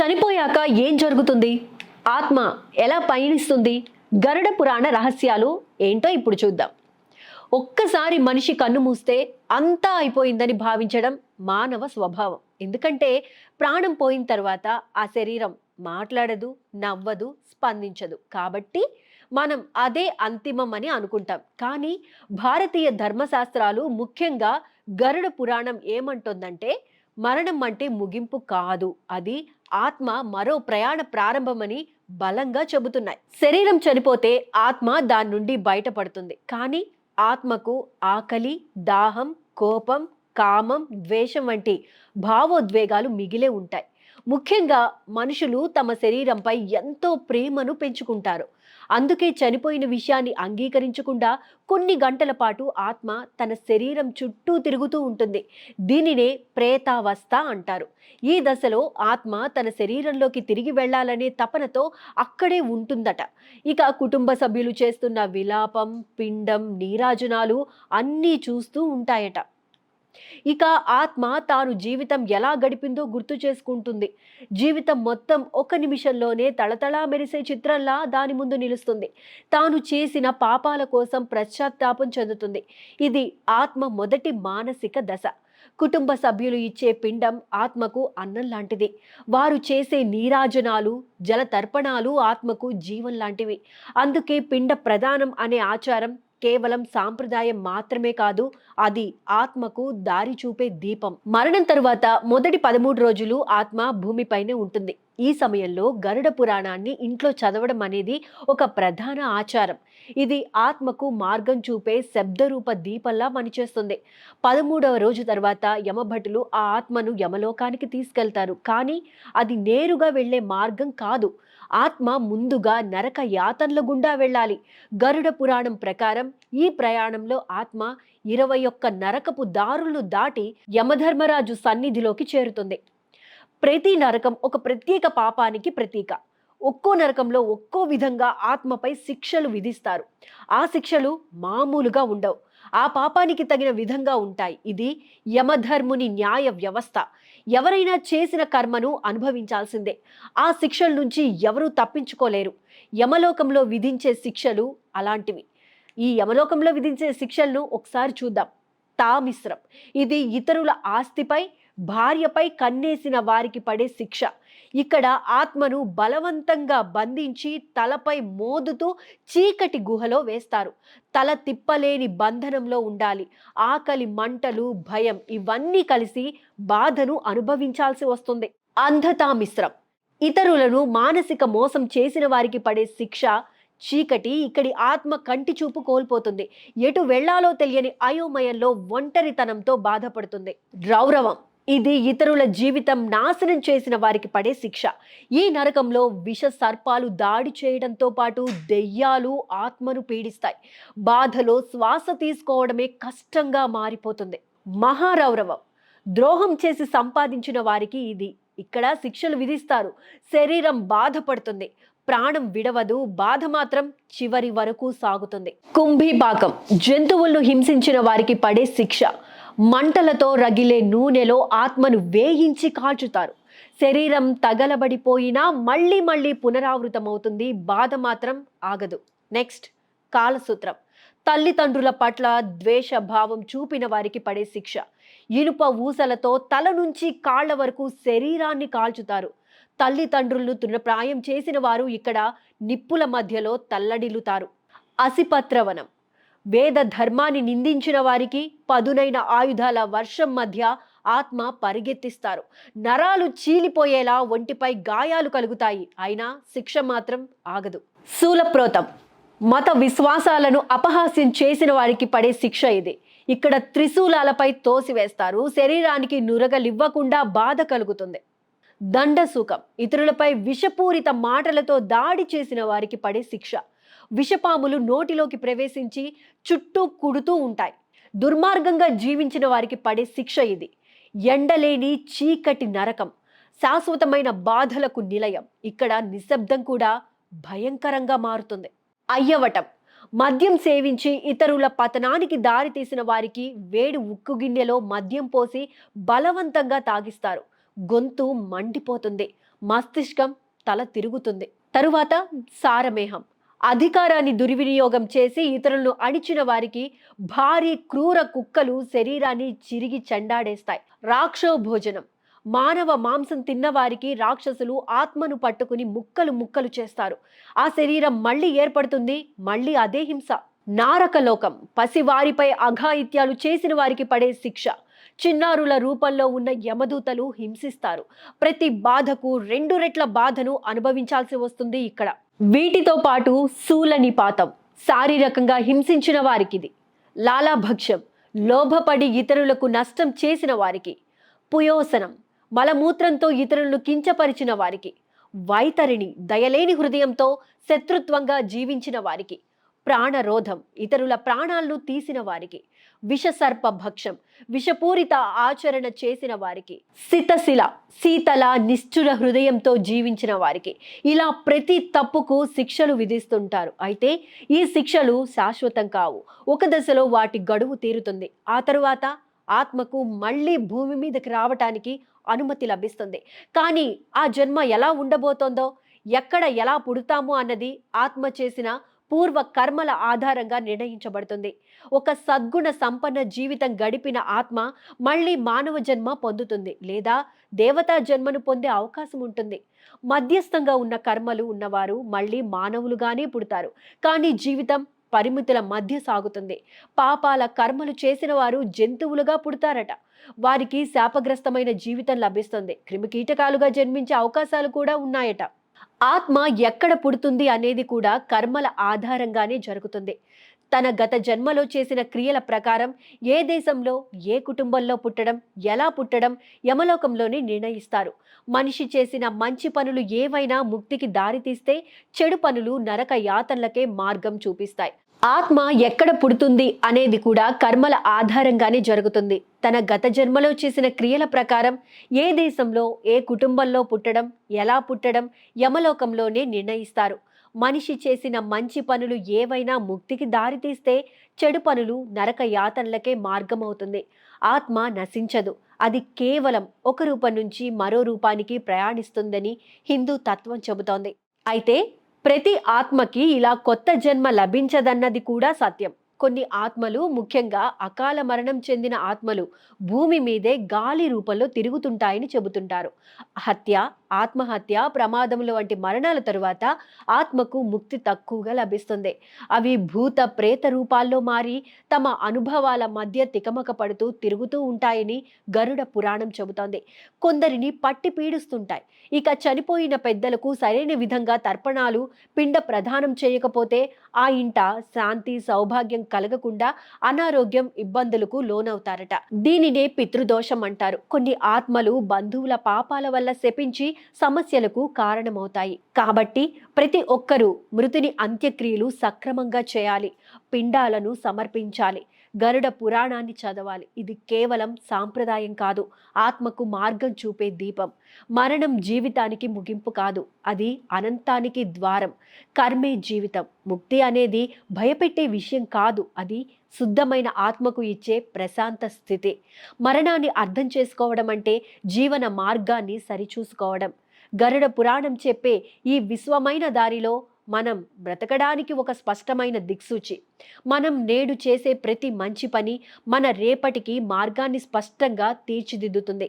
చనిపోయాక ఏం జరుగుతుంది? ఆత్మ ఎలా పయనిస్తుంది? గరుడ పురాణ రహస్యాలు ఏంటో ఇప్పుడు చూద్దాం. ఒక్కసారి మనిషి కన్ను మూస్తే అంతా అయిపోయిందని భావించడం మానవ స్వభావం. ఎందుకంటే ప్రాణం పోయిన తర్వాత ఆ శరీరం మాట్లాడదు నవ్వదు స్పందించదు. కాబట్టి మనం అదే అంతిమం అని అనుకుంటాం. కానీ భారతీయ ధర్మశాస్త్రాలు ముఖ్యంగా గరుడ పురాణం ఏమంటుందంటే మరణం అంటే ముగింపు కాదు. అది ఆత్మ మరో ప్రయాణ ప్రారంభమని బలంగా చెబుతున్నాయి. శరీరం చనిపోతే ఆత్మ దాని నుండి బయటపడుతుంది. కానీ ఆత్మకు ఆకలి దాహం కోపం కామం ద్వేషం వంటి భావోద్వేగాలు మిగిలే ఉంటాయి. ముఖ్యంగా మనుషులు తమ శరీరంపై ఎంతో ప్రేమను పెంచుకుంటారు. అందుకే చనిపోయిన విషయాన్ని అంగీకరించకుండా కొన్ని గంటల పాటు ఆత్మ తన శరీరం చుట్టూ తిరుగుతూ ఉంటుంది. దీనినే ప్రేతావస్థ అంటారు. ఈ దశలో ఆత్మ తన శరీరంలోకి తిరిగి వెళ్ళాలనే తపనతో అక్కడే ఉంటుందట. ఇక కుటుంబ సభ్యులు చేస్తున్న విలాపం పిండం నీరాజనాలు అన్నీ చూస్తూ ఉంటాయట. ఇక ఆత్మ తాను జీవితం ఎలా గడిపిందో గుర్తు చేసుకుంటుంది. జీవితం మొత్తం ఒక నిమిషంలోనే తళతళా మెరిసే చిత్రంలా దాని ముందు నిలుస్తుంది. తాను చేసిన పాపాల కోసం పశ్చాత్తాపం చెందుతుంది. ఇది ఆత్మ మొదటి మానసిక దశ. కుటుంబ సభ్యులు ఇచ్చే పిండం ఆత్మకు అన్నం లాంటిది. వారు చేసే నీరాజనాలు జల తర్పణాలు ఆత్మకు జీవం లాంటివి. అందుకే పిండ ప్రదానం అనే ఆచారం కేవలం సాంప్రదాయం మాత్రమే కాదు అది ఆత్మకు దారి చూపే దీపం. మరణం తరువాత మొదటి పదమూడు రోజులు ఆత్మ భూమిపైనే ఉంటుంది. ఈ సమయంలో గరుడ పురాణాన్ని ఇంట్లో చదవడం అనేది ఒక ప్రధాన ఆచారం. ఇది ఆత్మకు మార్గం చూపే శబ్దరూప దీపంలా పనిచేస్తుంది. పదమూడవ రోజు తర్వాత యమభటులు ఆ ఆత్మను యమలోకానికి తీసుకెళ్తారు. కానీ అది నేరుగా వెళ్ళే మార్గం కాదు. ఆత్మ ముందుగా నరక యాతనల గుండా వెళ్ళాలి. గరుడ పురాణం ప్రకారం ఈ ప్రయాణంలో ఆత్మ ఇరవై ఒక్క నరకపు దారులు దాటి యమధర్మరాజు సన్నిధిలోకి చేరుతుంది. ప్రతి నరకం ఒక ప్రత్యేక పాపానికి ప్రతీక. ఒక్కో నరకంలో ఒక్కో విధంగా ఆత్మపై శిక్షలు విధిస్తారు. ఆ శిక్షలు మామూలుగా ఉండవు. ఆ పాపానికి తగిన విధంగా ఉంటాయి. ఇది యమధర్ముని న్యాయ వ్యవస్థ. ఎవరైనా చేసిన కర్మను అనుభవించాల్సిందే. ఆ శిక్షల నుంచి ఎవరూ తప్పించుకోలేరు. యమలోకంలో విధించే శిక్షలు అలాంటివి. ఈ యమలోకంలో విధించే శిక్షలను ఒకసారి చూద్దాం. తామిశ్రం ఇది ఇతరుల ఆస్తిపై భార్యపై కన్నేసిన వారికి పడే శిక్ష. ఇక్కడ ఆత్మను బలవంతంగా బంధించి తలపై మోదుతూ చీకటి గుహలో వేస్తారు. తల తిప్పలేని బంధనంలో ఉండాలి. ఆకలి మంటలు భయం ఇవన్నీ కలిసి బాధను అనుభవించాల్సి వస్తుంది. అంధతామిశ్రం. ఇతరులను మానసిక మోసం చేసిన వారికి పడే శిక్ష చీకటి ఇక్కడి ఆత్మ కంటి చూపు కోల్పోతుంది. ఎటు వెళ్ళాలో తెలియని అయోమయంలో ఒంటరితనంతో బాధపడుతుంది. రౌరవం ఇది ఇతరుల జీవితం నాశనం చేసిన వారికి పడే శిక్ష. ఈ నరకంలో విష సర్పాలు దాడి చేయడంతో పాటు దెయ్యాలు ఆత్మను పీడిస్తాయి. బాధలో శ్వాస తీసుకోవడమే కష్టంగా మారిపోతుంది. మహారౌరవం. ద్రోహం చేసి సంపాదించిన వారికి ఇది. ఇక్కడ శిక్షలు విధిస్తారు. శరీరం బాధపడుతుంది. ప్రాణం విడవదు. బాధ మాత్రం చివరి వరకు సాగుతుంది. కుంభీపాకం జంతువులను హింసించిన వారికి పడే శిక్ష. మంటలతో రగిలే నూనెలో ఆత్మను వేయించి కాల్చుతారు. శరీరం తగలబడిపోయినా మళ్ళీ మళ్ళీ పునరావృతమవుతుంది. బాధ మాత్రం ఆగదు. నెక్స్ట్ కాలసూత్రం. తల్లిదండ్రుల పట్ల ద్వేష భావం చూపిన వారికి పడే శిక్ష. ఇనుప ఊసలతో తల నుంచి కాళ్ళ వరకు శరీరాన్ని కాల్చుతారు. తల్లిదండ్రులను తృణప్రాయం చేసిన వారు ఇక్కడ నిప్పుల మధ్యలో తల్లడిల్లుతారు. అసిపత్రవనం. వేద ధర్మాన్ని నిందించిన వారికి పదునైన ఆయుధాల వర్షం మధ్య ఆత్మ పరిగెత్తిస్తారు. నరాలు చీలిపోయేలా ఒంటిపై గాయాలు కలుగుతాయి. అయినా శిక్ష మాత్రం ఆగదు. శూలప్రోతం. మత విశ్వాసాలను అపహాస్యం చేసిన వారికి పడే శిక్ష ఇది. ఇక్కడ త్రిశూలాలపై తోసివేస్తారు. శరీరానికి నురగలివ్వకుండా బాధ కలుగుతుంది. దండసుఖం ఇతరులపై విషపూరిత మాటలతో దాడి చేసిన వారికి పడే శిక్ష. విషపాములు నోటిలోకి ప్రవేశించి చుట్టూ కుడుతూ ఉంటాయి. దుర్మార్గంగా జీవించిన వారికి పడే శిక్ష ఇది. ఎండలేని చీకటి నరకం శాశ్వతమైన బాధలకు నిలయం. ఇక్కడ నిశ్శబ్దం కూడా భయంకరంగా మారుతుంది. అయ్యవటం మద్యం సేవించి ఇతరుల పతనానికి దారి తీసిన వారికి వేడి ఉక్కు గిన్నెలో మద్యం పోసి బలవంతంగా తాగిస్తారు. గొంతు మండిపోతుంది. మస్తిష్కం తల తిరుగుతుంది. తరువాత సారమేహం. అధికారాన్ని దుర్వినియోగం చేసి ఇతరులను అణిచిన వారికి భారీ క్రూర కుక్కలు శరీరాన్ని చిరిగి చెండాడేస్తాయి. రాక్షో భోజనం. మానవ మాంసం తిన్నవారికి రాక్షసులు ఆత్మను పట్టుకుని ముక్కలు ముక్కలు చేస్తారు. ఆ శరీరం మళ్ళీ ఏర్పడుతుంది మళ్ళీ అదే హింస. నారకలోకం పసివారిపై అఘాయిత్యాలు చేసిన వారికి పడే శిక్ష. చిన్నారుల రూపంలో ఉన్న యమదూతలు హింసిస్తారు. ప్రతి బాధకు రెండు రెట్ల బాధను అనుభవించాల్సి వస్తుంది ఇక్కడ. వీటితో పాటు శూలనిపాతం శారీరకంగా హింసించిన వారికిది. లాలాభక్ష్యం లోభపడి ఇతరులకు నష్టం చేసిన వారికి. పుయోసనం మలమూత్రంతో ఇతరులను కించపరిచిన వారికి. వైతరిణి దయలేని హృదయంతో శత్రుత్వంగా జీవించిన వారికి. ప్రాణరోధం ఇతరుల ప్రాణాలను తీసిన వారికి విషసర్ప భక్షం విషపూరిత ఆచరణ చేసిన వారికి సితశిల శీతల నిష్ఠుర హృదయంతో జీవించిన వారికి ఇలా ప్రతి తప్పుకు శిక్షలు విధిస్తుంటారు. అయితే ఈ శిక్షలు శాశ్వతం కావు. ఒక దశలో వాటి గడువు తీరుతుంది. ఆ తరువాత ఆత్మకు మళ్ళీ భూమి మీదకి రావటానికి అనుమతి లభిస్తుంది. కానీ ఆ జన్మ ఎలా ఉండబోతోందో ఎక్కడ ఎలా పుడతామో అన్నది ఆత్మ చేసిన పూర్వ కర్మల ఆధారంగా నిర్ణయించబడుతుంది. ఒక సద్గుణ సంపన్న జీవితం గడిపిన ఆత్మ మళ్ళీ మానవ జన్మ పొందుతుంది లేదా దేవతా జన్మను పొందే అవకాశం ఉంటుంది. మధ్యస్థంగా ఉన్న కర్మలు ఉన్నవారు మళ్ళీ మానవులుగానే పుడతారు. కానీ జీవితం పరిమితుల మధ్య సాగుతుంది. పాపాల కర్మలు చేసిన వారు జంతువులుగా పుడతారట. వారికి శాపగ్రస్తమైన జీవితం లభిస్తుంది. క్రిమికీటకాలుగా జన్మించే అవకాశాలు కూడా ఉన్నాయట. ఆత్మ ఎక్కడ పుడుతుంది అనేది కూడా కర్మల ఆధారంగానే జరుగుతుంది. తన గత జన్మలో చేసిన క్రియల ప్రకారం ఏ దేశంలో ఏ కుటుంబంలో పుట్టడం ఎలా పుట్టడం యమలోకంలోనే నిర్ణయిస్తారు. మనిషి చేసిన మంచి పనులు ఏవైనా ముక్తికి దారితీస్తే చెడు పనులు నరక యాతనలకే మార్గం చూపిస్తాయి. ఆత్మ ఎక్కడ పుడుతుంది అనేది కూడా కర్మల ఆధారంగానే జరుగుతుంది. తన గత జన్మలో చేసిన క్రియల ప్రకారం ఏ దేశంలో ఏ కుటుంబంలో పుట్టడం ఎలా పుట్టడం యమలోకంలోనే నిర్ణయిస్తారు. మనిషి చేసిన మంచి పనులు ఏవైనా ముక్తికి దారితీస్తే చెడు పనులు నరక యాతనలకే మార్గమవుతుంది. ఆత్మ నశించదు. అది కేవలం ఒక రూపం నుంచి మరో రూపానికి ప్రయాణిస్తుందని హిందూ తత్వం చెబుతోంది. అయితే ప్రతి ఆత్మకి ఇలా కొత్త జన్మ లభించదన్నది కూడా సత్యం. కొన్ని ఆత్మలు ముఖ్యంగా అకాల మరణం చెందిన ఆత్మలు భూమి మీదే గాలి రూపంలో తిరుగుతుంటాయని చెబుతుంటారు. హత్య ఆత్మహత్య ప్రమాదములు వంటి మరణాల తరువాత ఆత్మకు ముక్తి తక్కువగా లభిస్తుంది. అవి భూత ప్రేత రూపాల్లో మారి తమ అనుభవాల మధ్య తికమక పడుతూ తిరుగుతూ ఉంటాయని గరుడ పురాణం చెబుతోంది. కొందరిని పట్టి పీడిస్తుంటాయి. ఇక చనిపోయిన పెద్దలకు సరైన విధంగా తర్పణాలు పిండ ప్రదానం చేయకపోతే ఆ ఇంట శాంతి సౌభాగ్యం కలగకుండా అనారోగ్యం ఇబ్బందులకు లోనవుతారట. దీనినే పితృదోషం అంటారు. కొన్ని ఆత్మలు బంధువుల పాపాల వల్ల శపించి సమస్యలకు కారణమవుతాయి. కాబట్టి ప్రతి ఒక్కరూ మృతుని అంత్యక్రియలు సక్రమంగా చేయాలి. పిండాలను సమర్పించాలి. గరుడ పురాణాన్ని చదవాలి. ఇది కేవలం సాంప్రదాయం కాదు. ఆత్మకు మార్గం చూపే దీపం. మరణం జీవితానికి ముగింపు కాదు. అది అనంతానికి ద్వారం. కర్మే జీవితం. ముక్తి అనేది భయపెట్టే విషయం కాదు. అది శుద్ధమైన ఆత్మకు ఇచ్చే ప్రశాంత స్థితి. మరణాన్ని అర్థం చేసుకోవడం అంటే జీవన మార్గాన్ని సరిచూసుకోవడం. గరుడ పురాణం చెప్పే ఈ విశ్వమైన దారిలో మనం బ్రతకడానికి ఒక స్పష్టమైన దిక్సూచి. మనం నేడు చేసే ప్రతి మంచి పని మన రేపటికి మార్గాన్ని స్పష్టంగా తీర్చిదిద్దుతుంది.